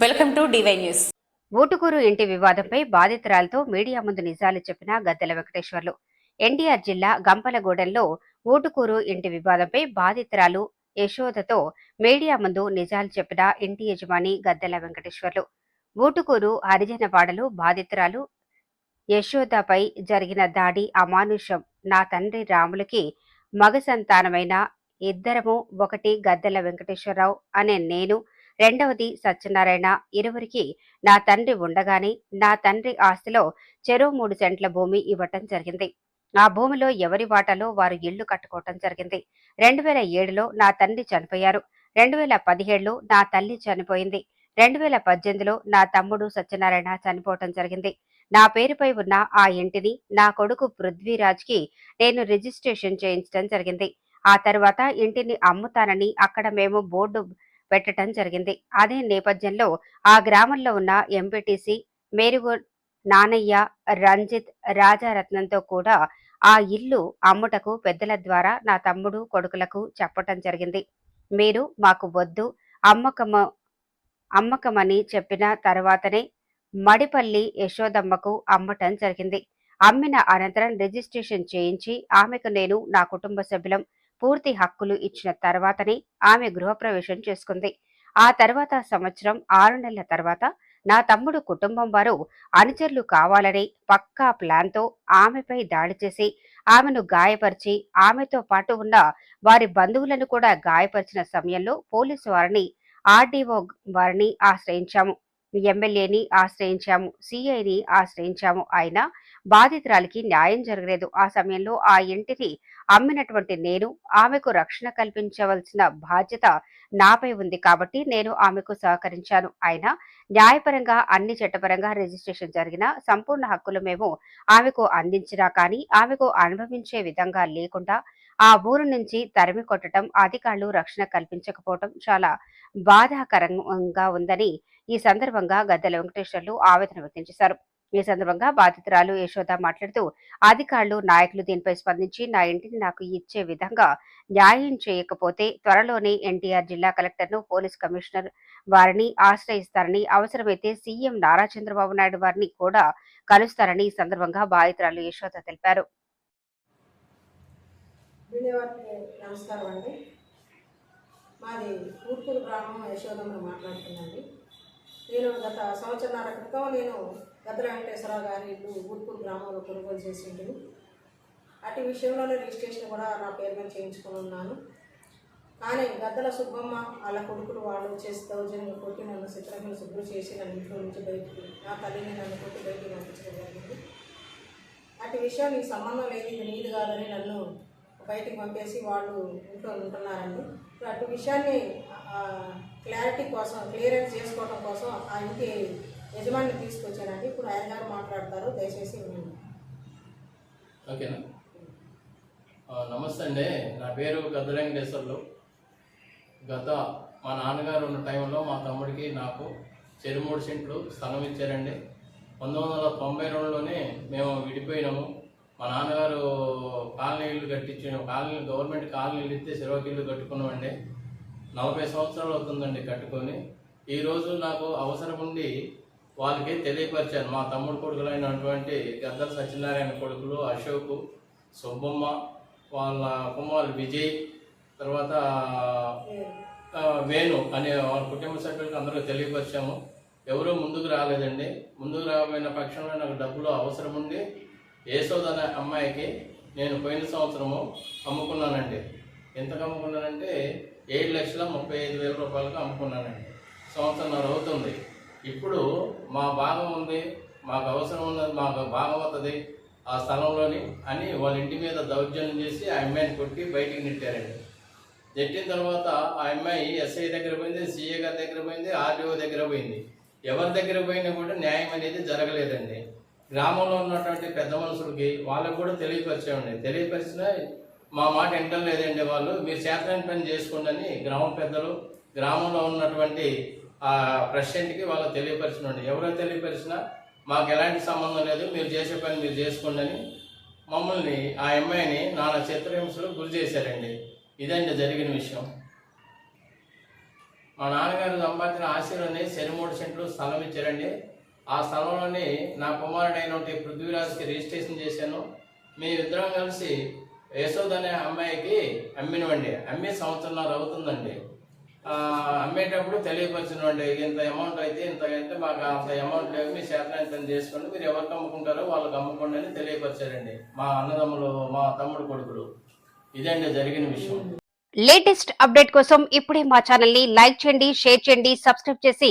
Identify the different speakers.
Speaker 1: Welcome to DY news.
Speaker 2: Utukuru ఇంటి వివాదంపై బాధితురాలతో media ముందు నిజాలు చెప్పిన గద్దెల వెంకటేశ్వర్లు. ఎన్టీఆర్ జిల్లా గంపలగూడెంలో ఊటుకూరు ఇంటి వివాదంపై బాధితురాలు యశోదతో మీడియా ముందు నిజాలు చెప్పిన ఇంటి యజమాని గద్దెల వెంకటేశ్వర్లు. ఊటుకూరు హరిజనవాడలో బాధితురాలు యశోదపై జరిగిన దాడి అమానుషం. నా తండ్రి రాములకి మగ సంతానమైన ఇద్దరము ఒకటి గద్దెల వెంకటేశ్వరరావు అనే నేను రెండవది సత్యనారాయణ. ఇరువురికి నా తండ్రి ఉండగానే నా తండ్రి ఆస్తిలో చెరువు మూడు సెంట్ల భూమి ఇవ్వటం జరిగింది. ఆ భూమిలో ఎవరి వాటాలో వారు ఇళ్ళు కట్టుకోవటం జరిగింది. రెండు వేల ఏడులో నా తండ్రి చనిపోయారు. రెండు వేల పదిహేడులో నా తల్లి చనిపోయింది. రెండు వేల పద్దెనిమిదిలో నా తమ్ముడు సత్యనారాయణ చనిపోవటం జరిగింది. నా పేరుపై ఉన్న ఆ ఇంటిని నా కొడుకు పృథ్వీరాజ్కి నేను రిజిస్ట్రేషన్ చేయించడం జరిగింది. ఆ తర్వాత ఇంటిని అమ్ముతానని అక్కడ మేము బోర్డు పెట్టడం జరిగింది. అదే నేపథ్యంలో ఆ గ్రామంలో ఉన్న ఎంపీటీసీ మేరుగు నానయ్య రంజిత్ రాజారత్నంతో కూడా ఆ ఇల్లు అమ్ముటకు పెద్దల ద్వారా నా తమ్ముడు కొడుకులకు చెప్పటం జరిగింది. మీరు మాకు వద్దు అమ్మకము అమ్మకమని చెప్పిన తర్వాతనే మడిపల్లి యశోదమ్మకు అమ్మటం జరిగింది. అమ్మిన అనంతరం రిజిస్ట్రేషన్ చేయించి ఆమెకు నేను నా కుటుంబ సభ్యులం పూర్తి హక్కులు ఇచ్చిన తర్వాతనే ఆమె గృహప్రవేశం చేసుకుంది. ఆ తర్వాత సంవత్సరం ఆరు నెలల తర్వాత నా తమ్ముడు కుటుంబం వారు అనుచరులు కావాలని పక్కా ప్లాన్తో ఆమెపై దాడి చేసి ఆమెను గాయపరిచి ఆమెతో పాటు ఉన్న వారి బంధువులను కూడా గాయపరిచిన సమయంలో పోలీసు వారిని ఆర్డీఓ వారిని ఆశ్రయించాము. ఎమ్మెల్యేని ఆశ్రయించాము సిఐని ఆశ్రయించాము. అయినా బాధితురాలికి న్యాయం జరగలేదు. ఆ సమయంలో ఆ ఇంటిని అమ్మినటువంటి నేను ఆమెకు రక్షణ కల్పించవలసిన బాధ్యత నాపై ఉంది కాబట్టి నేను ఆమెకు సహకరించాను. అయినా న్యాయపరంగా అన్ని చట్టపరంగా రిజిస్ట్రేషన్ జరిగిన సంపూర్ణ హక్కులు మేము ఆమెకు అందించినా కానీ ఆమెకు అనుభవించే విధంగా లేకుండా ఆ ఊరు నుంచి తరిమి కొట్టడం అధికారులు రక్షణ కల్పించకపోవడం చాలా బాధాకరంగా ఉందని ఈ సందర్భంగా గద్దెల వెంకటేశ్వర్లు ఆవేదన వ్యక్తం చేశారు. ఈ సందర్భంగా బాధితురాలు యశోద మాట్లాడుతూ అధికారులు నాయకులు దీనిపై స్పందించి నా ఇంటిని నాకు ఇచ్చే విధంగా న్యాయం చేయకపోతే త్వరలోనే ఎన్టీఆర్ జిల్లా కలెక్టర్ను పోలీస్ కమిషనర్ వారిని ఆశ్రయిస్తారని అవసరమైతే సీఎం నారా చంద్రబాబు నాయుడు వారిని కూడా కలుస్తారని ఈ సందర్భంగా బాధితురాలు యశోద తెలిపారు.
Speaker 3: వినేవారికి నమస్కారం అండి. మాది ఊర్పూరు గ్రామం యశోదమ్మను మాట్లాడుతున్నాండి. నేను గత సంవత్సరాల క్రితం నేను గద్ర వెంకటేశ్వరరావు గారి ఇల్లు ఊర్పూరు గ్రామంలో కొనుగోలు చేసిండు అటు విషయంలోనే రిజిస్ట్రేషన్ కూడా నా పేరు మీద చేయించుకుని ఉన్నాను. కానీ గద్దల సుబ్బమ్మ వాళ్ళ కొడుకులు వాళ్ళు చేసి దౌర్జన్యం కొట్టి నన్ను చిత్రంగా శుభ్రం చేసి నన్ను ఇంట్లో నుంచి బయటికి నా తల్లిని నన్ను కొట్టి బయటికి పంపించడం జరిగింది. అటు విషయం నీకు సంబంధం లేదు ఇది నీది కాదని నన్ను బయటికి పంపేసి వాళ్ళు ఇంట్లో ఉంటున్నారండి. ఇప్పుడు అటు విషయాన్ని క్లారిటీ కోసం క్లియరెన్స్ చేసుకోవడం కోసం ఆ ఇంటి యజమాని తీసుకొచ్చానండి. ఇప్పుడు ఆయన గారు మాట్లాడతారు దయచేసి
Speaker 4: ఓకేనా? నమస్తే అండి. నా పేరు గద్ద వెంకటేశ్వర్లు. గత మా నాన్నగారు ఉన్న టైంలో మా తమ్ముడికి నాకు చెరుమూడు సెంట్లు స్థలం ఇచ్చారండి. పంతొమ్మిది వందల తొంభై రెండులోనే మేము విడిపోయినాము. మా నాన్నగారు కాలనీ ఇల్లు కాలనీ గవర్నమెంట్ కాలనీలు ఇస్తే చెరువుకి ఇల్లు కట్టుకున్నామండి. నలభై సంవత్సరాలు అవుతుందండి కట్టుకొని. ఈరోజు నాకు అవసరం ఉండి వాళ్ళకి తెలియపరిచాను. మా తమ్ముడు కొడుకులైనటువంటి గద్దల సత్యనారాయణ కొడుకులు అశోక్ సుబ్బమ్మ వాళ్ళ కుమారులు విజయ్ తర్వాత వేణు అనే వాళ్ళ కుటుంబ సభ్యులకు అందరూ తెలియపరిచాము. ఎవరూ ముందుకు రాలేదండి. ముందుకు రాబోయిన పక్షంలో నాకు డబ్బులు అవసరం ఉండి యశోద్ అనే అమ్మాయికి నేను పోయిన సంవత్సరము అమ్ముకున్నానండి. ఎంతకు అమ్ముకున్నానంటే ఏడు లక్షల ముప్పై ఐదు వేల రూపాయలకు అమ్ముకున్నానండి. సంవత్సరంన్నర అవుతుంది. ఇప్పుడు మా భాగం ఉంది మాకు అవసరం ఉన్నది మాకు భాగం అవుతుంది ఆ స్థలంలోని అని వాళ్ళ ఇంటి మీద దౌర్జన్యం చేసి ఆ అమ్మాయిని కొట్టి బయటికి నెట్టారండి. నెట్టిన తర్వాత ఆ అమ్మాయి ఎస్ఐ దగ్గర పోయింది సిఏ గారి దగ్గర పోయింది ఆర్డీఓ దగ్గర పోయింది. ఎవరి దగ్గర పోయినా కూడా న్యాయం అనేది జరగలేదండి. గ్రామంలో ఉన్నటువంటి పెద్ద మనుషులకి వాళ్ళకు కూడా తెలియపరిచేయండి తెలియపరిచిన మా మాట వింటం లేదండి వాళ్ళు. మీరు చేతనైన పని చేసుకోండి అని గ్రామ పెద్దలు గ్రామంలో ఉన్నటువంటి ఆ ప్రెసిడెంట్కి వాళ్ళకి తెలియపరిచినండి ఎవరో తెలియపరిచినా మాకు ఎలాంటి సంబంధం లేదు మీరు చేసే పని మీరు చేసుకోండి అని మమ్మల్ని ఆ అమ్మాయిని నానా చిత్రహింసలు గురి చేశారండి. ఇదండి జరిగిన విషయం. మా నాన్నగారు సంపాదించిన ఆశలోనే శనిమూడు సెంట్లు స్థలం ఇచ్చారండి. ఆ స్థలంలోని నా కుమారుడైనటువంటి పృథ్వీరాజ్కి రిజిస్ట్రేషన్ చేశాను. మీ ఇద్దరం కలిసి యశోద్ అనే అమ్మాయికి అమ్మినవండి. అమ్మి సంవత్సరంన్నర అవుతుందండి. అమ్మేటప్పుడు తెలియపరిచినండి ఇంత అమౌంట్ అయితే ఇంత అయితే మాకు అంత అమౌంట్ లేదు. మీ శాతం చేసుకోండి. మీరు ఎవరికి అమ్ముకుంటారో వాళ్ళకి అమ్ముకోండి అని తెలియపరిచారండి మా అన్నదమ్ములు మా తమ్ముడు కొడుకులు. ఇదండి జరిగిన విషయం.
Speaker 2: లేటెస్ట్ అప్డేట్ కోసం ఇప్పుడే మా ఛానల్ని లైక్ చేయండి షేర్ చేయండి సబ్స్క్రైబ్ చేసి